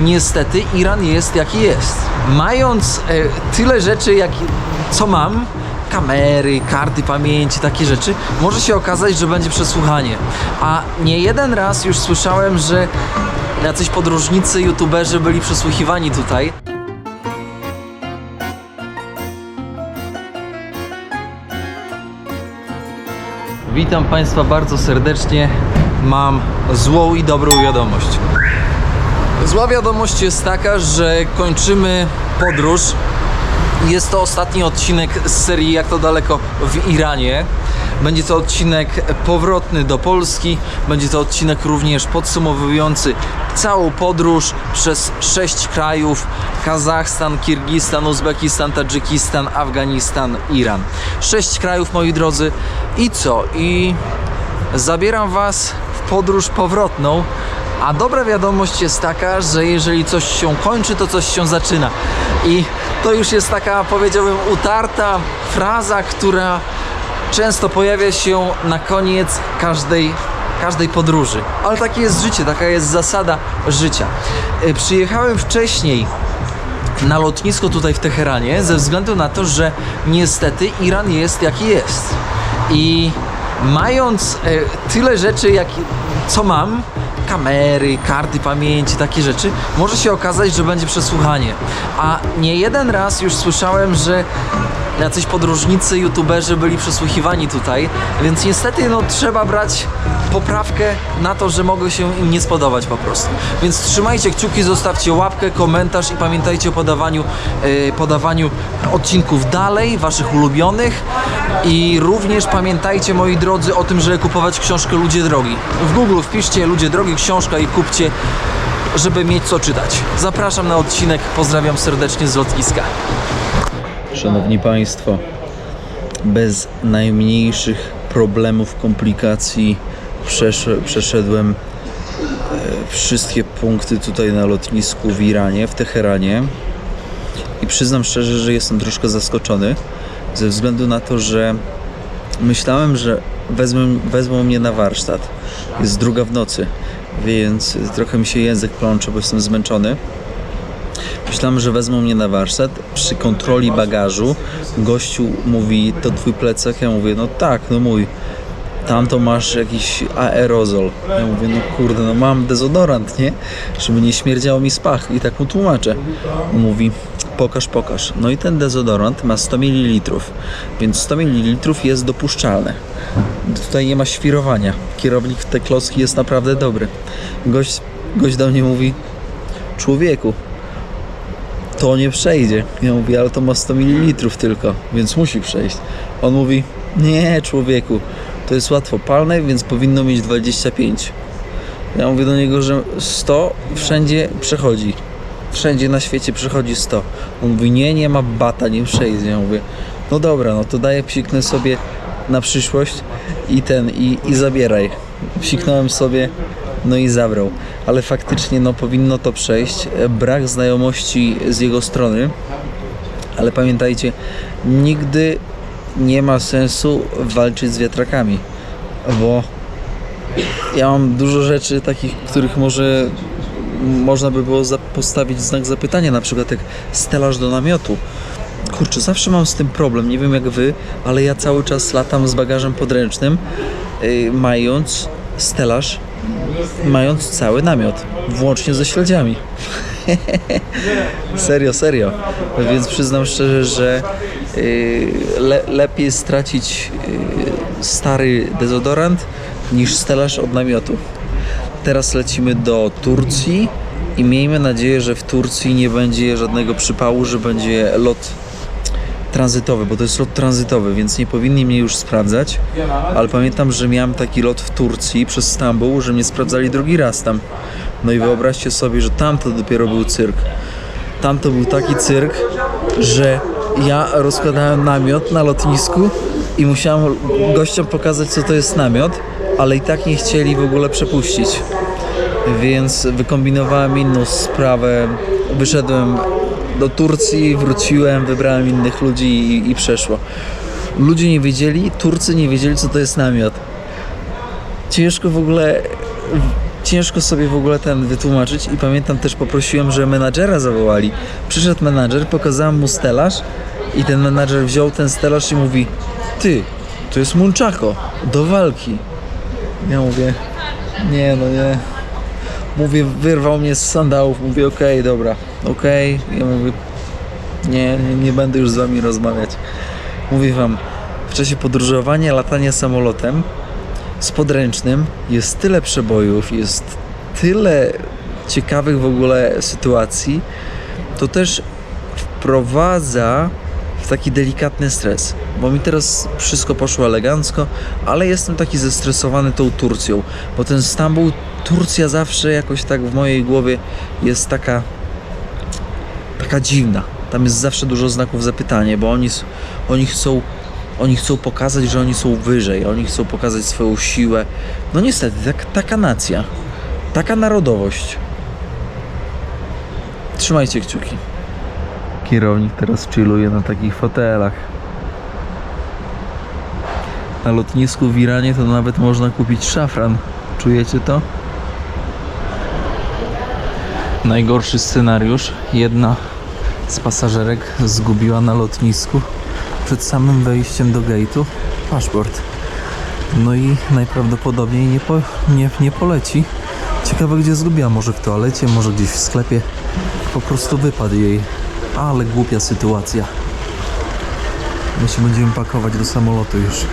niestety Iran jest jaki jest. Mając e, tyle rzeczy, jak, co mam, kamery, karty pamięci, takie rzeczy, może się okazać, że będzie przesłuchanie. A nie jeden raz już słyszałem, że jacyś podróżnicy, youtuberzy byli przesłuchiwani tutaj. Witam Państwa bardzo serdecznie. Mam złą i dobrą wiadomość. Zła wiadomość jest taka, że kończymy podróż. Jest to ostatni odcinek z serii Jak to daleko w Iranie. Będzie to odcinek powrotny do Polski. Będzie to odcinek również podsumowujący całą podróż przez sześć krajów: Kazachstan, Kirgistan, Uzbekistan, Tadżykistan, Afganistan, Iran. Sześć krajów, moi drodzy. I co? I zabieram Was w podróż powrotną. A dobra wiadomość jest taka, że jeżeli coś się kończy, to coś się zaczyna. I to już jest taka, powiedziałbym, utarta fraza, która często pojawia się na koniec każdej, każdej podróży. Ale takie jest życie, taka jest zasada życia. Y, Przyjechałem wcześniej na lotnisko tutaj w Teheranie ze względu na to, że niestety Iran jest jaki jest. I mając e, tyle rzeczy, jak, co mam, kamery, karty pamięci, takie rzeczy, może się okazać, że będzie przesłuchanie. A nie jeden raz już słyszałem, że jacyś podróżnicy, youtuberzy byli przesłuchiwani tutaj, więc niestety no, trzeba brać poprawkę na to, że mogło się im nie spodobać po prostu. Więc trzymajcie kciuki, zostawcie łapkę, komentarz i pamiętajcie o podawaniu, e, podawaniu odcinków dalej, waszych ulubionych i również pamiętajcie moi drodzy o tym, żeby kupować książkę Ludzie Drogi. W Google wpiszcie Ludzie Drogi, książka i kupcie, żeby mieć co czytać. Zapraszam na odcinek, pozdrawiam serdecznie z lotniska. Szanowni Państwo, bez najmniejszych problemów, komplikacji przesz- przeszedłem e, wszystkie punkty tutaj na lotnisku w Iranie, w Teheranie i przyznam szczerze, że jestem troszkę zaskoczony ze względu na to, że myślałem, że wezmą, wezmą mnie na warsztat. Jest druga w nocy, więc trochę mi się język plącze, bo jestem zmęczony. Myślałem, że wezmą mnie na warsztat. Przy kontroli bagażu gościu mówi, to twój plecak? Ja mówię, no tak, no mój. Tam to masz jakiś aerozol. Ja mówię, no kurde, no mam dezodorant, nie? Żeby nie śmierdziało mi z pach. I tak mu tłumaczę. On mówi, pokaż, pokaż. No i ten dezodorant ma 100 ml, więc 100 ml jest dopuszczalne. Tutaj nie ma świrowania. Kierownik w te klocki jest naprawdę dobry. Gość, gość do mnie mówi, człowieku, to nie przejdzie. Ja mówię, ale to ma 100 ml tylko, więc musi przejść. On mówi, nie człowieku, to jest łatwopalne, więc powinno mieć 25. Ja mówię do niego, że 100 wszędzie przechodzi. Wszędzie na świecie przechodzi 100. On mówi, nie, nie ma bata, nie przejdzie. Ja mówię, no dobra, no to daję, psiknę sobie na przyszłość i ten, i, i zabieraj. Psiknąłem sobie, no i zabrał. Ale faktycznie no, powinno to przejść. Brak znajomości z jego strony, ale pamiętajcie, nigdy nie ma sensu walczyć z wiatrakami, bo ja mam dużo rzeczy takich, których może można by było postawić znak zapytania, na przykład jak stelaż do namiotu. Kurczę, zawsze mam z tym problem, nie wiem jak wy, ale ja cały czas latam z bagażem podręcznym, yy, mając stelaż, mając cały namiot, włącznie ze śledziami. serio, serio. Więc przyznam szczerze, że yy, le, lepiej stracić yy, stary dezodorant niż stelaż od namiotu. Teraz lecimy do Turcji i miejmy nadzieję, że w Turcji nie będzie żadnego przypału, że będzie lot tranzytowy, bo to jest lot tranzytowy, więc nie powinni mnie już sprawdzać. Ale pamiętam, że miałem taki lot w Turcji przez Stambuł, że mnie sprawdzali drugi raz tam. No i wyobraźcie sobie, że tam to dopiero był cyrk. Tam to był taki cyrk, że ja rozkładałem namiot na lotnisku i musiałem gościom pokazać, co to jest namiot, ale i tak nie chcieli w ogóle przepuścić. Więc wykombinowałem inną sprawę. Wyszedłem do Turcji, wróciłem, wybrałem innych ludzi i, i przeszło. Ludzie nie wiedzieli, Turcy nie wiedzieli, co to jest namiot. Ciężko w ogóle ciężko sobie w ogóle ten wytłumaczyć i pamiętam też poprosiłem, że menadżera zawołali. Przyszedł menadżer, pokazałem mu stelaż i ten menadżer wziął ten stelaż i mówi ty, to jest Munchako, do walki. Ja mówię, nie no nie. Mówię, wyrwał mnie z sandałów, mówię okej, dobra, okej. Ja mówię, nie, nie, nie będę już z wami rozmawiać. Mówię wam, w czasie podróżowania, latania samolotem z podręcznym jest tyle przebojów, jest tyle ciekawych w ogóle sytuacji, to też wprowadza w taki delikatny stres. Bo mi teraz wszystko poszło elegancko, ale jestem taki zestresowany tą Turcją, bo ten Stambuł, Turcja zawsze jakoś tak w mojej głowie jest taka taka dziwna. Tam jest zawsze dużo znaków zapytania, bo oni, oni chcą oni chcą pokazać, że oni są wyżej, oni chcą pokazać swoją siłę. No niestety, tak, taka nacja, taka narodowość. Trzymajcie kciuki. Kierownik teraz chilluje na takich fotelach. Na lotnisku w Iranie to nawet można kupić szafran. Czujecie to? Najgorszy scenariusz. Jedna z pasażerek zgubiła na lotnisku przed samym wejściem do gate'u paszport. No i najprawdopodobniej nie, po, nie, nie poleci. Ciekawe gdzie zgubiła, może w toalecie, może gdzieś w sklepie. Po prostu wypadł jej. Ale głupia sytuacja. My się będziemy pakować do samolotu już.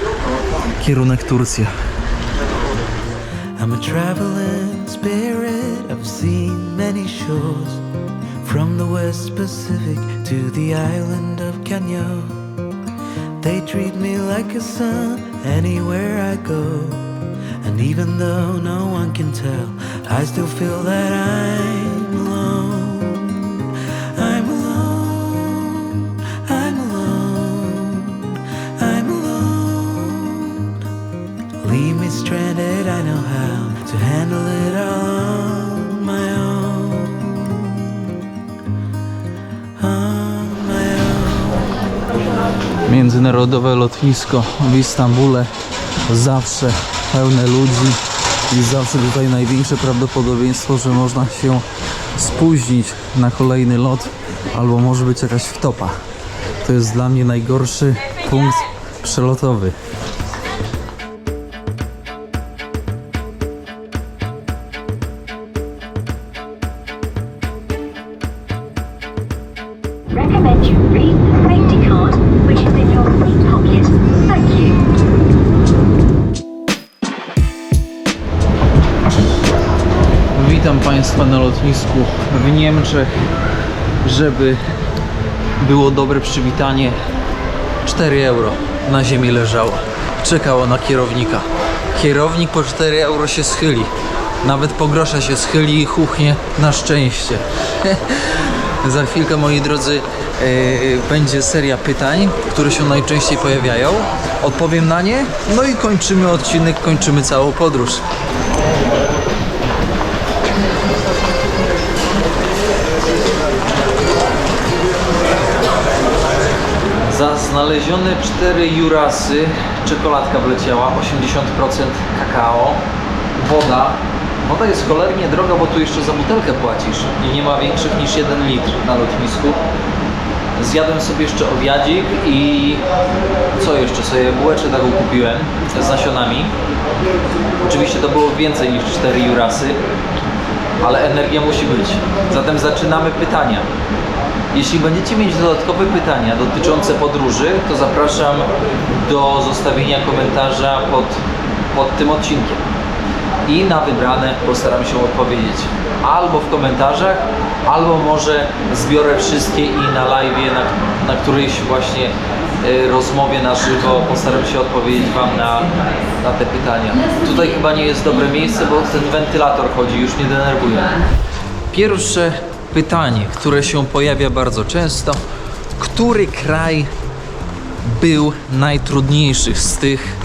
Kierunek Turcja. I'm a traveling spirit, I've seen many shores From the West Pacific to the island of Kenya They treat me like a son anywhere I go And even though no one can tell, I still feel that I'm to handle it on my own. On my own. Międzynarodowe lotnisko w Istambule zawsze pełne ludzi i zawsze tutaj największe prawdopodobieństwo, że można się spóźnić na kolejny lot albo może być jakaś wtopa. To jest dla mnie najgorszy punkt przelotowy. Lotnisku w Niemczech. Żeby było dobre przywitanie, 4 euro na ziemi leżało. Czekało na kierownika. Kierownik po 4 euro się schyli. Nawet po grosza się schyli i chuchnie na szczęście. Za chwilkę, moi drodzy, yy, będzie seria pytań, które się najczęściej pojawiają. Odpowiem na nie, no i kończymy odcinek, kończymy całą podróż. Za znalezione cztery jurasy czekoladka wleciała, 80% kakao, woda. Woda jest cholernie droga, bo tu jeszcze za butelkę płacisz i nie ma większych niż 1 litr na lotnisku. Zjadłem sobie jeszcze obiadzik i co jeszcze sobie bułeczkę taką kupiłem z nasionami. Oczywiście to było więcej niż 4 jurasy, ale energia musi być. Zatem zaczynamy pytania. Jeśli będziecie mieć dodatkowe pytania dotyczące podróży, to zapraszam do zostawienia komentarza pod, pod tym odcinkiem. I na wybrane postaram się odpowiedzieć. Albo w komentarzach, albo może zbiorę wszystkie i na live, na, na którejś właśnie y, rozmowie na żywo postaram się odpowiedzieć Wam na, na te pytania. Tutaj chyba nie jest dobre miejsce, bo ten wentylator chodzi, już mnie denerwuje. Pierwsze pytanie, które się pojawia bardzo często. Który kraj był najtrudniejszy z tych,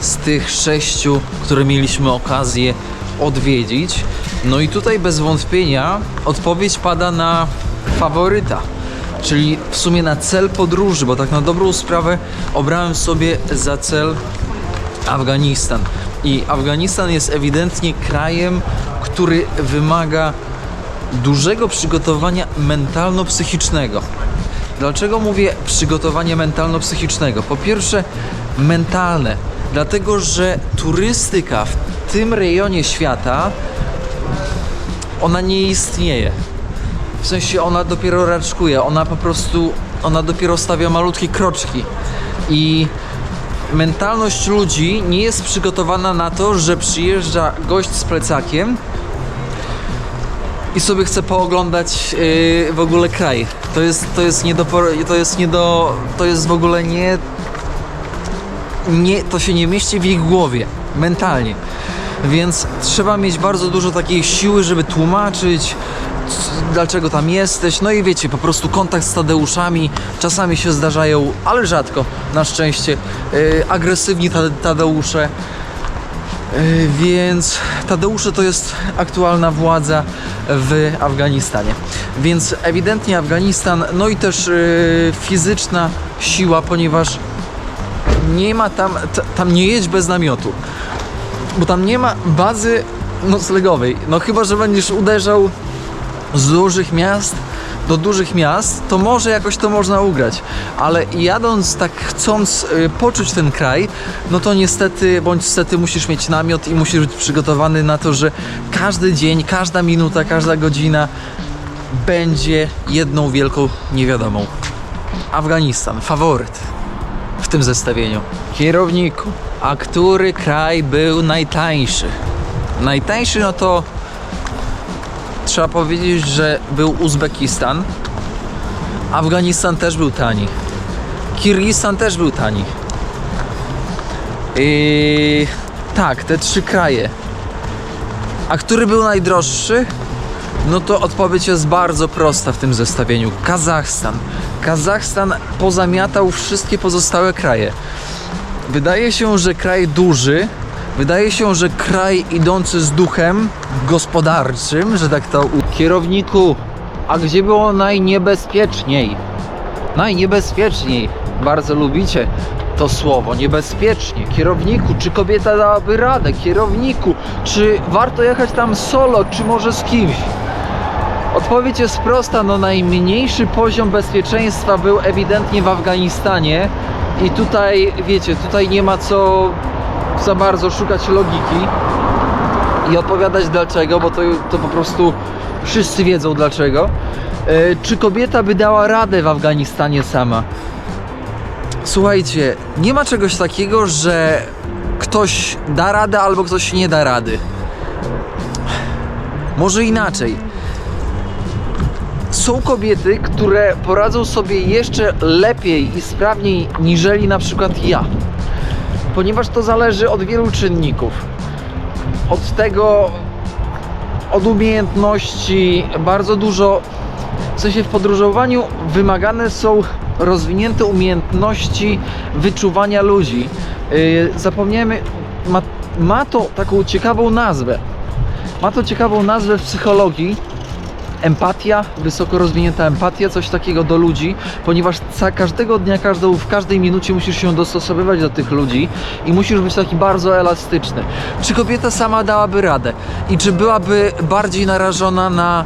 z tych sześciu, które mieliśmy okazję odwiedzić? No i tutaj bez wątpienia odpowiedź pada na faworyta. Czyli w sumie na cel podróży, bo tak na dobrą sprawę obrałem sobie za cel Afganistan. I Afganistan jest ewidentnie krajem, który wymaga dużego przygotowania mentalno-psychicznego. Dlaczego mówię przygotowanie mentalno-psychicznego? Po pierwsze, mentalne, dlatego że turystyka w tym rejonie świata ona nie istnieje. W sensie ona dopiero raczkuje, ona po prostu, ona dopiero stawia malutkie kroczki. I mentalność ludzi nie jest przygotowana na to, że przyjeżdża gość z plecakiem i sobie chce pooglądać yy, w ogóle kraj. To jest, to jest nie do, to jest nie do, to jest w ogóle nie, nie, to się nie mieści w ich głowie, mentalnie. Więc trzeba mieć bardzo dużo takiej siły, żeby tłumaczyć, dlaczego tam jesteś. No i wiecie, po prostu kontakt z Tadeuszami. Czasami się zdarzają, ale rzadko, na szczęście, yy, agresywni Tade- Tadeusze. Yy, Więc Tadeusze to jest aktualna władza w Afganistanie. Więc ewidentnie Afganistan, no i też yy, fizyczna siła, ponieważ nie ma tam, tam nie jedź bez namiotu, bo tam nie ma bazy noclegowej. No chyba, że będziesz uderzał z dużych miast do dużych miast, to może jakoś to można ugrać, ale jadąc tak chcąc y, poczuć ten kraj, no to niestety bądź stety musisz mieć namiot i musisz być przygotowany na to, że każdy dzień, każda minuta, każda godzina będzie jedną wielką niewiadomą. Afganistan, faworyt w tym zestawieniu. Kierowniku, a który kraj był najtańszy? Najtańszy no to trzeba powiedzieć, że był Uzbekistan. Afganistan też był tani. Kirgistan też był tani. I tak, te trzy kraje. A który był najdroższy? No to odpowiedź jest bardzo prosta w tym zestawieniu. Kazachstan. Kazachstan pozamiatał wszystkie pozostałe kraje. Wydaje się, że kraj duży, wydaje się, że kraj idący z duchem gospodarczym, że tak to. Kierowniku, a gdzie było najniebezpieczniej? Najniebezpieczniej. Bardzo lubicie to słowo, niebezpiecznie. Kierowniku, czy kobieta dałaby radę? Kierowniku, czy warto jechać tam solo, czy może z kimś? Odpowiedź jest prosta, no najmniejszy poziom bezpieczeństwa był ewidentnie w Afganistanie i tutaj, wiecie, tutaj nie ma co za bardzo szukać logiki i odpowiadać dlaczego, bo to, to po prostu wszyscy wiedzą dlaczego. E, czy kobieta by dała radę w Afganistanie sama? Słuchajcie, nie ma czegoś takiego, że ktoś da radę albo ktoś nie da rady. Może inaczej są kobiety, które poradzą sobie jeszcze lepiej i sprawniej niżeli na przykład ja. Ponieważ to zależy od wielu czynników. Od tego, od umiejętności, bardzo dużo, w sensie w podróżowaniu wymagane są rozwinięte umiejętności wyczuwania ludzi. Yy, zapomniemy, ma, ma to taką ciekawą nazwę. Ma to ciekawą nazwę w psychologii, empatia, wysoko rozwinięta empatia, coś takiego do ludzi, ponieważ każdego dnia, każdą, w każdej minucie musisz się dostosowywać do tych ludzi i musisz być taki bardzo elastyczny. Czy kobieta sama dałaby radę i czy byłaby bardziej narażona na,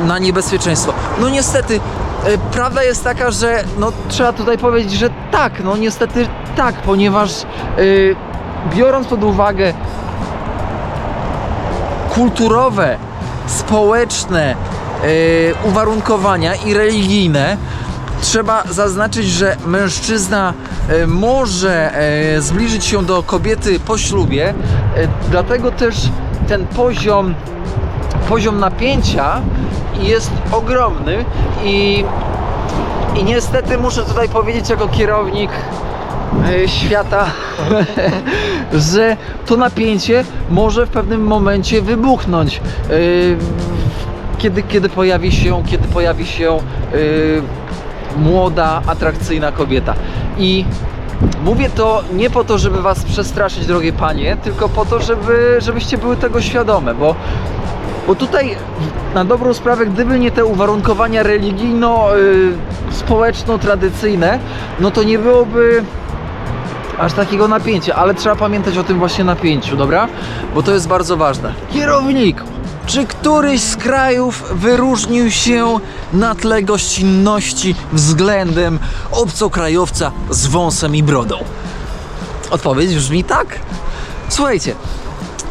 e, na niebezpieczeństwo? No niestety, e, prawda jest taka, że no, trzeba tutaj powiedzieć, że tak, no niestety tak, ponieważ e, biorąc pod uwagę kulturowe, społeczne e, uwarunkowania i religijne, trzeba zaznaczyć, że mężczyzna e, może e, zbliżyć się do kobiety po ślubie, e, dlatego też ten poziom poziom napięcia jest ogromny i, i niestety muszę tutaj powiedzieć jako kierownik świata, że to napięcie może w pewnym momencie wybuchnąć. E, Kiedy, kiedy pojawi się, kiedy pojawi się e, młoda, atrakcyjna kobieta. I mówię to nie po to, żeby was przestraszyć, drogie panie, tylko po to, żeby, żebyście były tego świadome, bo bo tutaj na dobrą sprawę, gdyby nie te uwarunkowania religijno-społeczno-tradycyjne, no to nie byłoby aż takiego napięcia, ale trzeba pamiętać o tym właśnie napięciu, dobra? Bo to jest bardzo ważne. Kierowniku, czy któryś z krajów wyróżnił się na tle gościnności względem obcokrajowca z wąsem i brodą? Odpowiedź brzmi tak. Słuchajcie,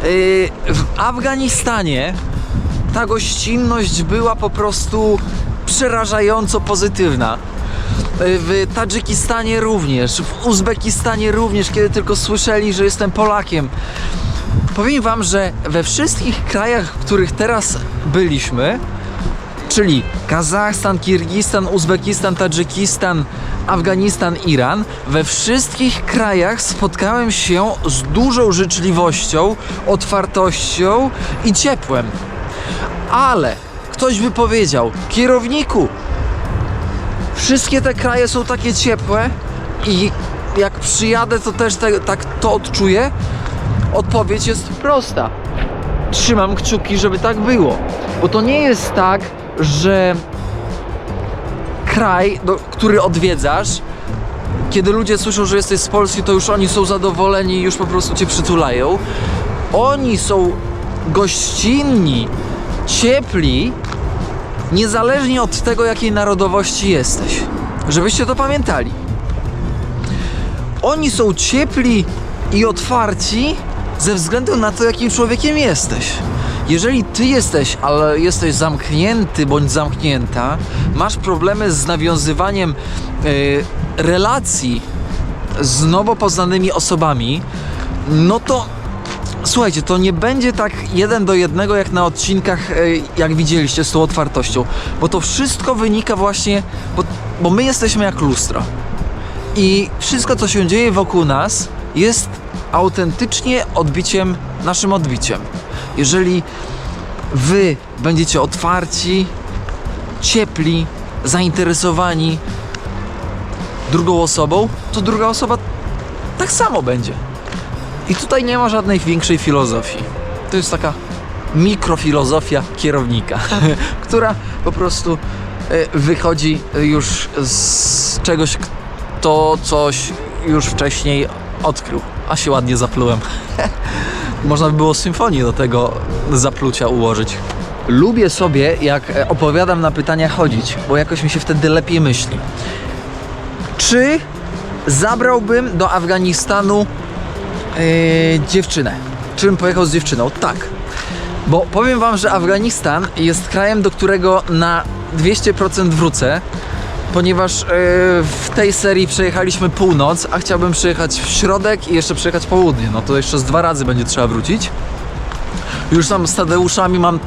yy, w Afganistanie ta gościnność była po prostu przerażająco pozytywna. Yy, W Tadżykistanie również, w Uzbekistanie również, kiedy tylko słyszeli, że jestem Polakiem. Powiem Wam, że we wszystkich krajach, w których teraz byliśmy, czyli Kazachstan, Kirgistan, Uzbekistan, Tadżykistan, Afganistan, Iran, we wszystkich krajach spotkałem się z dużą życzliwością, otwartością i ciepłem. Ale ktoś by powiedział, kierowniku, wszystkie te kraje są takie ciepłe i jak przyjadę, to też te, tak to odczuję? Odpowiedź jest prosta. Trzymam kciuki, żeby tak było. Bo to nie jest tak, że kraj, do, który odwiedzasz, kiedy ludzie słyszą, że jesteś z Polski, to już oni są zadowoleni już po prostu cię przytulają. Oni są gościnni, ciepli, niezależnie od tego, jakiej narodowości jesteś. Żebyście to pamiętali. Oni są ciepli i otwarci ze względu na to, jakim człowiekiem jesteś. Jeżeli ty jesteś, ale jesteś zamknięty bądź zamknięta, masz problemy z nawiązywaniem y, relacji z nowo poznanymi osobami, no to słuchajcie, to nie będzie tak jeden do jednego jak na odcinkach, y, jak widzieliście z tą otwartością, bo to wszystko wynika właśnie, bo, bo my jesteśmy jak lustro. I wszystko, co się dzieje wokół nas, jest autentycznie odbiciem, naszym odbiciem. Jeżeli wy będziecie otwarci, ciepli, zainteresowani drugą osobą, to druga osoba tak samo będzie. I tutaj nie ma żadnej większej filozofii. To jest taka mikrofilozofia kierownika, która po prostu e, wychodzi już z czegoś, kto coś już wcześniej odkrył. A się ładnie zaplułem. Można by było symfonię do tego zaplucia ułożyć. Lubię sobie, jak e, opowiadam na pytania chodzić, bo jakoś mi się wtedy lepiej myśli. Czy zabrałbym do Afganistanu e, dziewczynę? Czy bym pojechał z dziewczyną? Tak. Bo powiem wam, że Afganistan jest krajem, do którego na 200% wrócę, ponieważ e, w tej serii przejechaliśmy północ, a chciałbym przyjechać w środek i jeszcze przejechać południe. No to jeszcze z dwa razy będzie trzeba wrócić. Już tam z Tadeuszami mam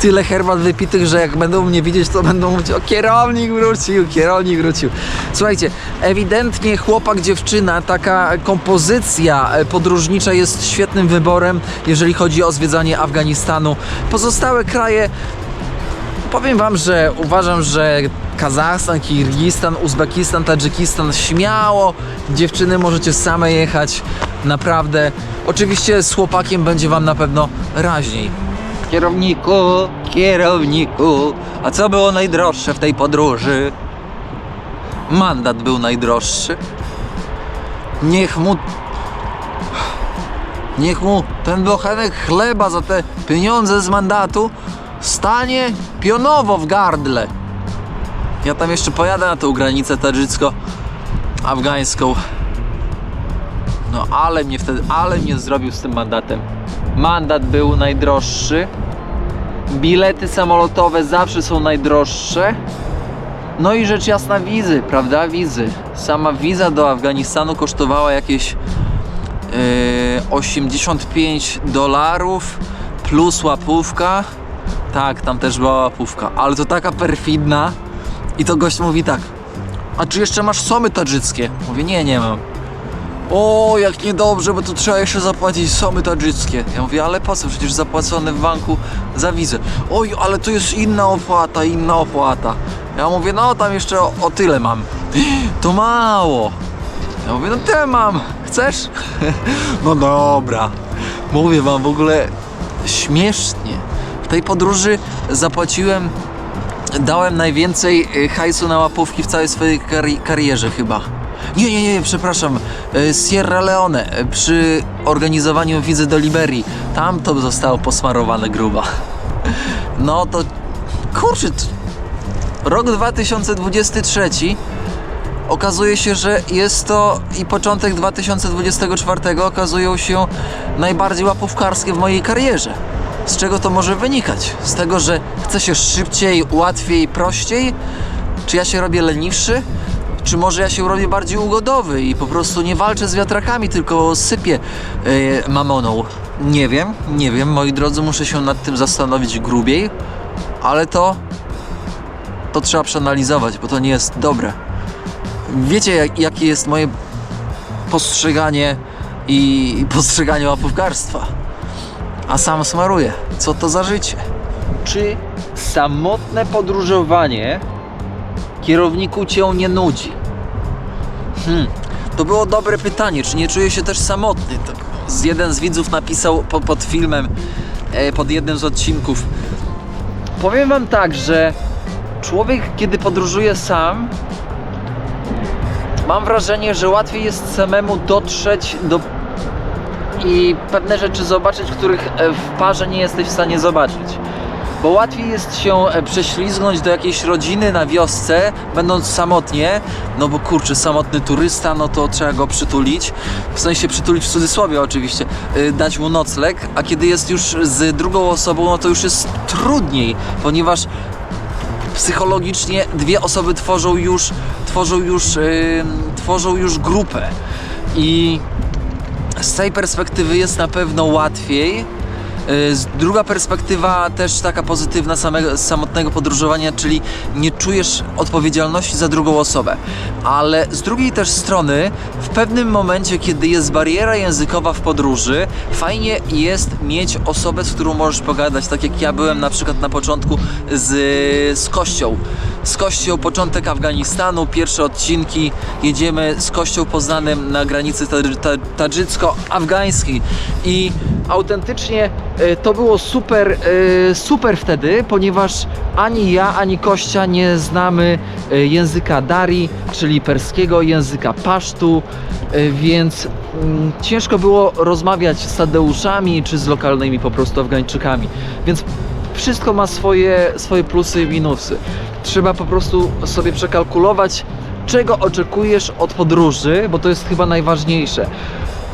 tyle herbat wypitych, że jak będą mnie widzieć, to będą mówić o kierownik wrócił, kierownik wrócił. Słuchajcie, ewidentnie chłopak, dziewczyna, taka kompozycja e, podróżnicza jest świetnym wyborem, jeżeli chodzi o zwiedzanie Afganistanu. Pozostałe kraje Powiem Wam, że uważam, że Kazachstan, Kirgistan, Uzbekistan, Tadżykistan śmiało, dziewczyny możecie same jechać, naprawdę. Oczywiście z chłopakiem będzie Wam na pewno raźniej. Kierowniku, kierowniku, a co było najdroższe w tej podróży? Mandat był najdroższy. Niech mu Niech mu ten bochenek chleba za te pieniądze z mandatu stanie pionowo w gardle. Ja tam jeszcze pojadę na tą granicę tadżycko-afgańską. No ale mnie wtedy, ale mnie zrobił z tym mandatem. Mandat był najdroższy. Bilety samolotowe zawsze są najdroższe. No i rzecz jasna wizy, prawda? Wizy. Sama wiza do Afganistanu kosztowała jakieś Yy, 85 dolarów plus łapówka. Tak, tam też była łapówka, ale to taka perfidna. I to gość mówi tak. A czy jeszcze masz somy tadżyckie? Mówię, nie, nie mam. O, jak niedobrze, bo tu trzeba jeszcze zapłacić somy tadżyckie. Ja mówię, ale po co? Przecież zapłacone w banku za wizę. Oj, ale to jest inna opłata, inna opłata. Ja mówię, no tam jeszcze o, o tyle mam. To mało. Ja mówię, no tyle mam. Chcesz? No dobra. Mówię wam w ogóle śmiesznie. Tej podróży zapłaciłem, dałem najwięcej y, hajsu na łapówki w całej swojej kari- karierze chyba. Nie, nie, nie, przepraszam. E, Sierra Leone e, przy organizowaniu wizy do Liberii. Tam to zostało posmarowane grubo. No to kurczę, rok 2023 okazuje się, że jest to i początek 2024 okazują się najbardziej łapówkarskie w mojej karierze. Z czego to może wynikać? Z tego, że chce się szybciej, łatwiej, prościej? Czy ja się robię leniwszy? Czy może ja się robię bardziej ugodowy i po prostu nie walczę z wiatrakami, tylko sypię yy, mamoną? Nie wiem, nie wiem, moi drodzy, muszę się nad tym zastanowić grubiej, ale to to trzeba przeanalizować, bo to nie jest dobre. Wiecie, jak, jakie jest moje postrzeganie i postrzeganie łapówkarstwa. A sam smaruję. Co to za życie? Czy samotne podróżowanie kierowniku cię nie nudzi? Hmm, to było dobre pytanie. Czy nie czuję się też samotny? To z jeden z widzów napisał po, pod filmem, e, pod jednym z odcinków. Powiem wam tak, że człowiek, kiedy podróżuje sam, mam wrażenie, że łatwiej jest samemu dotrzeć do i pewne rzeczy zobaczyć, których e, w parze nie jesteś w stanie zobaczyć. Bo łatwiej jest się e, prześlizgnąć do jakiejś rodziny na wiosce, będąc samotnie, no bo kurczę, samotny turysta, no to trzeba go przytulić, w sensie przytulić w cudzysłowie oczywiście, y, dać mu nocleg, a kiedy jest już z drugą osobą, no to już jest trudniej, ponieważ psychologicznie dwie osoby tworzą już, tworzą już, yy, tworzą już grupę. I z tej perspektywy jest na pewno łatwiej. Z- Druga perspektywa też taka pozytywna samego, samotnego podróżowania, czyli nie czujesz odpowiedzialności za drugą osobę. Ale z drugiej też strony, w pewnym momencie, kiedy jest bariera językowa w podróży, fajnie jest mieć osobę, z którą możesz pogadać. Tak jak ja byłem na przykład na początku z, z Kością. Z Kością, początek Afganistanu, pierwsze odcinki. Jedziemy z Kością Poznanym na granicy tadży- ta- tadżycko-afgańskiej. I autentycznie e, to było super, e, super wtedy, ponieważ ani ja, ani Kościa nie znamy e, języka Dari, czyli perskiego, języka pasztu, więc mm, ciężko było rozmawiać z Tadeuszami czy z lokalnymi po prostu Afgańczykami. Więc wszystko ma swoje, swoje plusy i minusy. Trzeba po prostu sobie przekalkulować, czego oczekujesz od podróży, bo to jest chyba najważniejsze.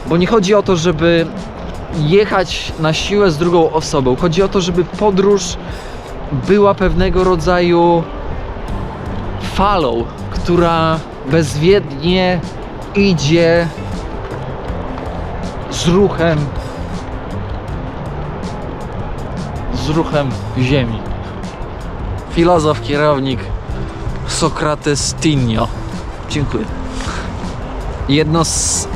Bo nie chodzi o to, żeby jechać na siłę z drugą osobą. Chodzi o to, żeby podróż była pewnego rodzaju falą, która bezwiednie idzie z ruchem z ruchem ziemi. Filozof, kierownik Sokrates Tinio. Dziękuję. Jedno z,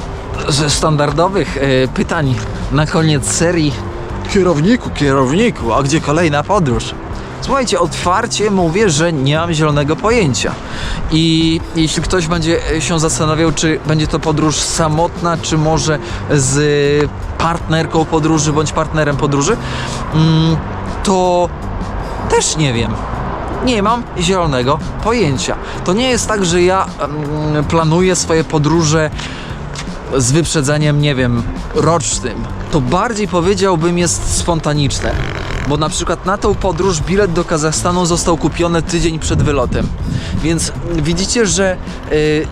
ze standardowych e, pytań na koniec serii. Kierowniku, kierowniku, a gdzie kolejna podróż? Słuchajcie, otwarcie mówię, że nie mam zielonego pojęcia. I jeśli ktoś będzie się zastanawiał, czy będzie to podróż samotna, czy może z partnerką podróży bądź partnerem podróży, mm, to też nie wiem. Nie mam zielonego pojęcia. To nie jest tak, że ja planuję swoje podróże z wyprzedzeniem, nie wiem, rocznym. To bardziej powiedziałbym jest spontaniczne. Bo na przykład na tą podróż bilet do Kazachstanu został kupiony tydzień przed wylotem. Więc widzicie, że y,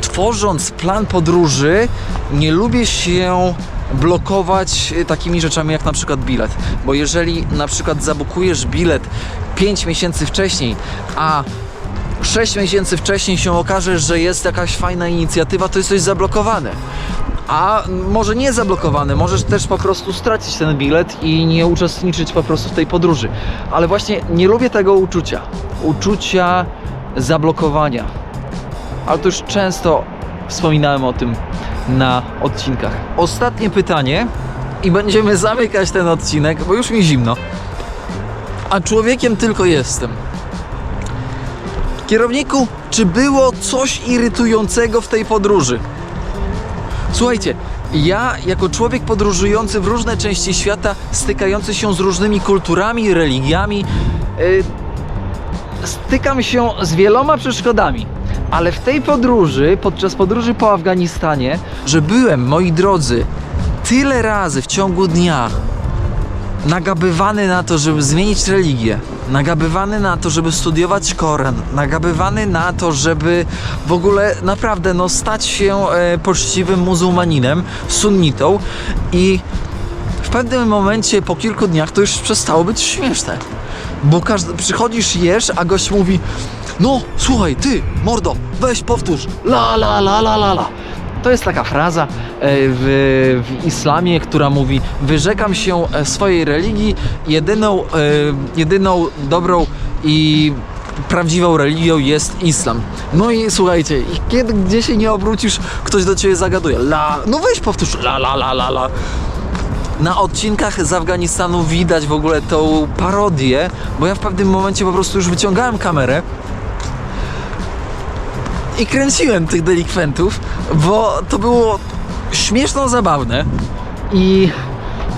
tworząc plan podróży, nie lubię się blokować y, takimi rzeczami jak na przykład bilet. Bo jeżeli na przykład zabukujesz bilet 5 miesięcy wcześniej, a 6 miesięcy wcześniej się okaże, że jest jakaś fajna inicjatywa, to jesteś zablokowany. A może nie zablokowany, możesz też po prostu stracić ten bilet i nie uczestniczyć po prostu w tej podróży. Ale właśnie nie lubię tego uczucia. Uczucia zablokowania. Ale to już często wspominałem o tym na odcinkach. Ostatnie pytanie i będziemy zamykać ten odcinek, bo już mi zimno. A człowiekiem tylko jestem. Kierowniku, czy było coś irytującego w tej podróży? Słuchajcie, ja jako człowiek podróżujący w różne części świata, stykający się z różnymi kulturami, religiami, yy, stykam się z wieloma przeszkodami. Ale w tej podróży, podczas podróży po Afganistanie, że byłem, moi drodzy, tyle razy w ciągu dnia nagabywany na to, żeby zmienić religię, nagabywany na to, żeby studiować Koran, nagabywany na to, żeby w ogóle naprawdę no, stać się e, poczciwym muzułmaninem, sunnitą i w pewnym momencie po kilku dniach to już przestało być śmieszne. Bo każdy, przychodzisz, jesz, a gość mówi no, słuchaj, ty, mordo, weź powtórz, la, la, la, la, la, la. To jest taka fraza e, w, w islamie, która mówi wyrzekam się e, swojej religii, jedyną, e, jedyną dobrą i prawdziwą religią jest islam. No i słuchajcie, kiedy gdzie się nie obrócisz, ktoś do ciebie zagaduje. La, no weź powtórz, la, la, la, la, la. Na odcinkach z Afganistanu widać w ogóle tą parodię, bo ja w pewnym momencie po prostu już wyciągałem kamerę i kręciłem tych delikwentów, bo to było śmieszno zabawne i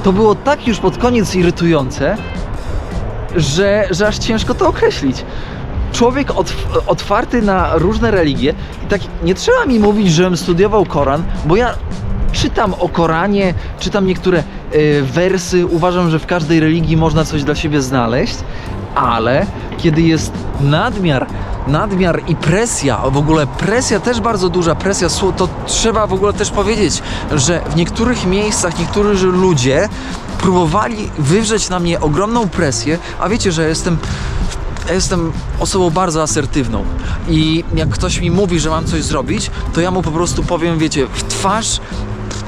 to było tak już pod koniec irytujące, że, że aż ciężko to określić. Człowiek otw otwarty na różne religie i tak nie trzeba mi mówić, żebym studiował Koran, bo ja czytam o Koranie, czytam niektóre y, wersy, uważam, że w każdej religii można coś dla siebie znaleźć, ale kiedy jest nadmiar, nadmiar i presja, w ogóle presja też bardzo duża, presja, to trzeba w ogóle też powiedzieć, że w niektórych miejscach niektórzy ludzie próbowali wywrzeć na mnie ogromną presję, a wiecie, że jestem ja jestem osobą bardzo asertywną i jak ktoś mi mówi, że mam coś zrobić, to ja mu po prostu powiem, wiecie, w twarz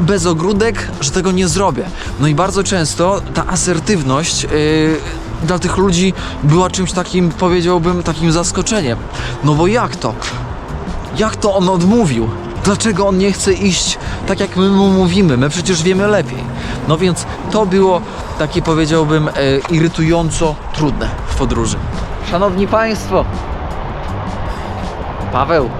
bez ogródek, że tego nie zrobię. No i bardzo często ta asertywność yy, dla tych ludzi była czymś takim, powiedziałbym, takim zaskoczeniem. No bo jak to? Jak to on odmówił? Dlaczego on nie chce iść tak, jak my mu mówimy? My przecież wiemy lepiej. No więc to było takie, powiedziałbym, e, irytująco trudne w podróży. Szanowni Państwo, Paweł,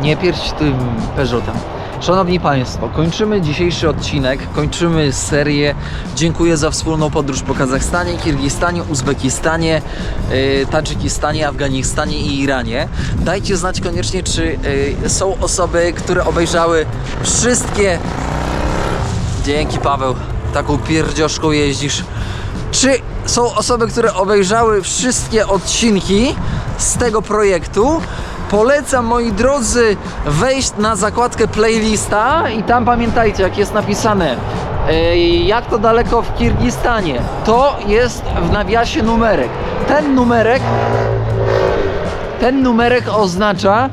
nie pierć tym Peugeotem. Szanowni Państwo, kończymy dzisiejszy odcinek, kończymy serię. Dziękuję za wspólną podróż po Kazachstanie, Kirgistanie, Uzbekistanie, yy, Tadżykistanie, Afganistanie i Iranie. Dajcie znać koniecznie, czy yy, są osoby, które obejrzały wszystkie. Dzięki Paweł, taką pierdzioszką jeździsz. Czy są osoby, które obejrzały wszystkie odcinki z tego projektu? Polecam, moi drodzy, wejść na zakładkę playlista i tam pamiętajcie, jak jest napisane jak to daleko w Kirgistanie. To jest w nawiasie numerek. Ten numerek ten numerek oznacza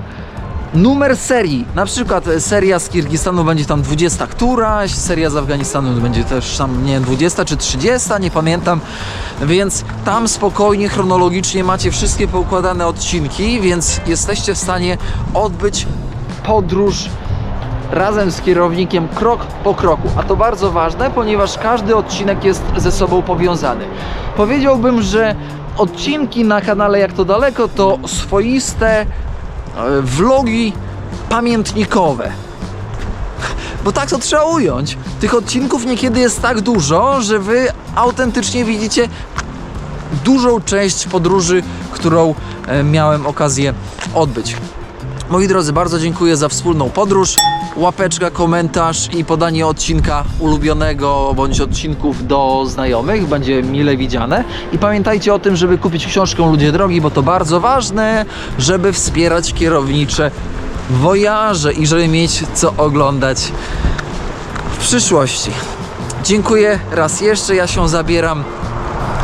numer serii. Na przykład e, seria z Kirgistanu będzie tam 20 któraś, seria z Afganistanu będzie też tam, nie wiem, 20 czy 30, nie pamiętam. Więc tam spokojnie, chronologicznie macie wszystkie poukładane odcinki, więc jesteście w stanie odbyć podróż razem z kierownikiem krok po kroku. A to bardzo ważne, ponieważ każdy odcinek jest ze sobą powiązany. Powiedziałbym, że odcinki na kanale Jak to daleko to swoiste vlogi pamiętnikowe. Bo tak to trzeba ująć. Tych odcinków niekiedy jest tak dużo, że wy autentycznie widzicie dużą część podróży, którą e, miałem okazję odbyć. Moi drodzy, bardzo dziękuję za wspólną podróż. Łapeczka, komentarz i podanie odcinka ulubionego bądź odcinków do znajomych będzie mile widziane. I pamiętajcie o tym, żeby kupić książkę Ludzie Drogi, bo to bardzo ważne, żeby wspierać kierownicze wojaże i żeby mieć co oglądać w przyszłości. Dziękuję raz jeszcze. Ja się zabieram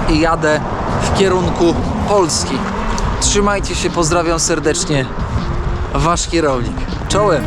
i jadę w kierunku Polski. Trzymajcie się, pozdrawiam serdecznie. Wasz kierownik. Czołem.